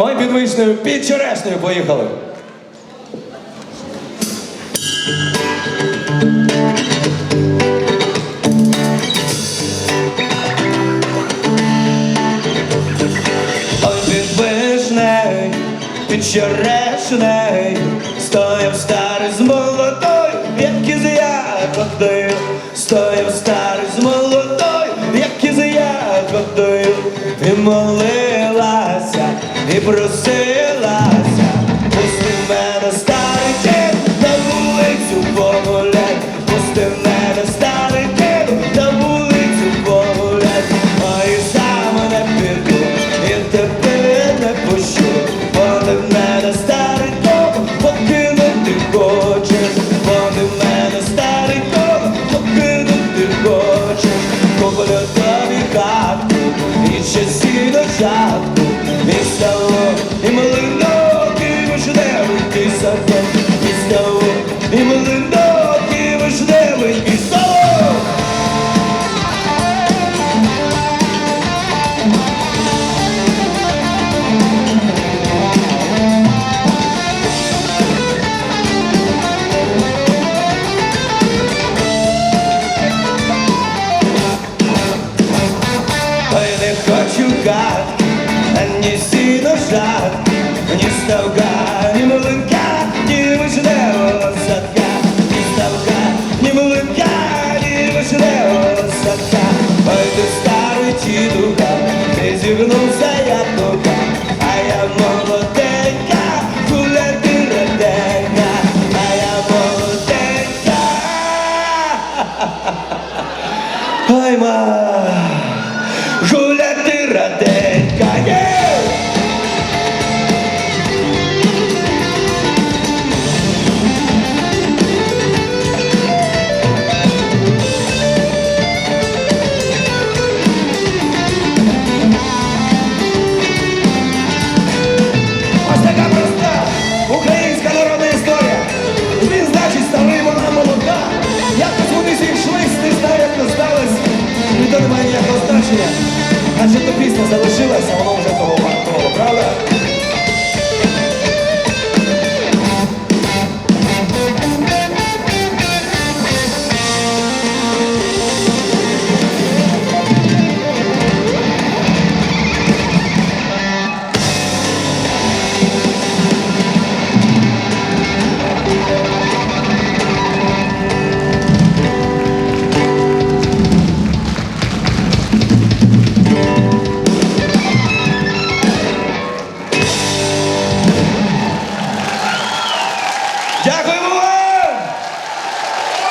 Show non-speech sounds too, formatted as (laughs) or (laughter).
Ой, під вишнею, під черешнею поїхали. Ой, під вишнею, під черешнею просилася. Пусти мене старий дід на вулицю погулять. Пусти мене старий дід на вулицю погулять. А і сам не піду, і тебе не пущу. Вони в мене старий дом, покинути хочеш. Вони в мене старий дом, покинути хочеш. Тобі хатку, і часі до жатку хочу хат, ні сіно жат, ні ставка, ні млинка, ні вишневого садка, ні ставка, ні млинка, ні вишневого садка. Ой, ти старий дідуха, ти зігнувся ятуха, а я молоденька, гуляти реденька, а я молоденька. (laughs) Ай, ма, гуляти раденька, є! Ось така проста українська народна історія. Він, значить, старий, вона молода. Якось вони зійшлись, не знаю, як то сталося. І то немає ніякого.